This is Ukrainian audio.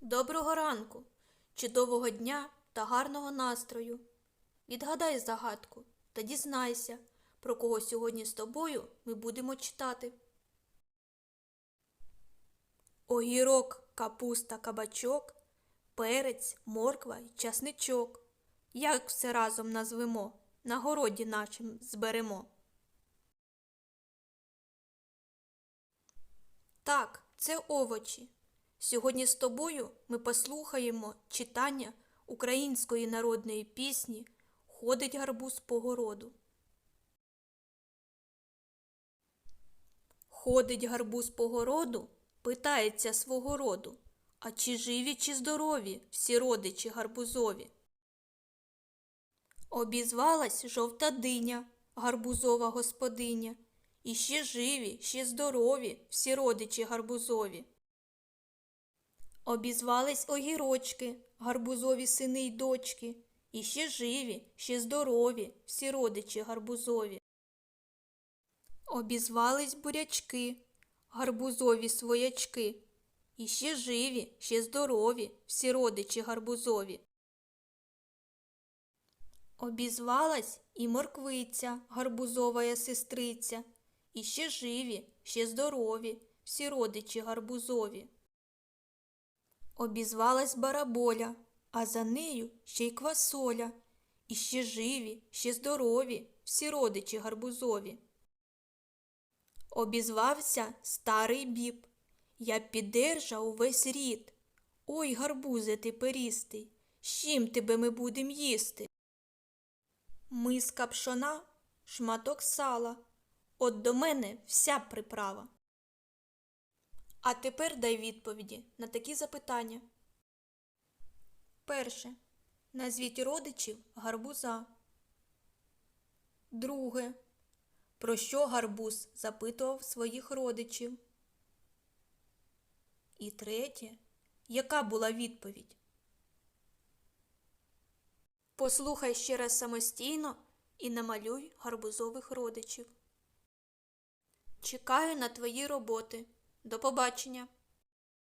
Доброго ранку, чудового дня та гарного настрою. Відгадай загадку та дізнайся, про кого сьогодні з тобою ми будемо читати. Огірок, капуста, кабачок, перець, морква й часничок. Як все разом назвемо, на городі нашим зберемо. Так, це овочі. Сьогодні з тобою ми послухаємо читання української народної пісні Ходить гарбуз по городу. Ходить гарбуз по городу, питається свого роду, а чи живі, чи здорові всі родичі гарбузові. Обізвалась жовта диня, гарбузова господиня, і ще живі, ще здорові всі родичі гарбузові. Обізвались огірочки, гарбузові сини й дочки, і ще живі, ще здорові всі родичі гарбузові. Обізвались бурячки, гарбузові своячки, і ще живі, ще здорові всі родичі гарбузові. Обізвалась і морквиця, гарбузовая сестриця, і ще живі, ще здорові всі родичі гарбузові. Обізвалась бараболя, а за нею ще й квасоля, і ще живі, ще здорові всі родичі гарбузові. Обізвався старий біб. Я піддержав увесь рід. Ой, гарбузе ти перістий, з чим тебе ми будем їсти? Миска пшона, шматок сала, от до мене вся приправа. А тепер дай відповіді на такі запитання. Перше. Назвіть родичів гарбуза. Друге. Про що гарбуз запитував своїх родичів? І третє. Яка була відповідь? Послухай ще раз самостійно і намалюй гарбузових родичів. Чекаю на твої роботи. До побачення!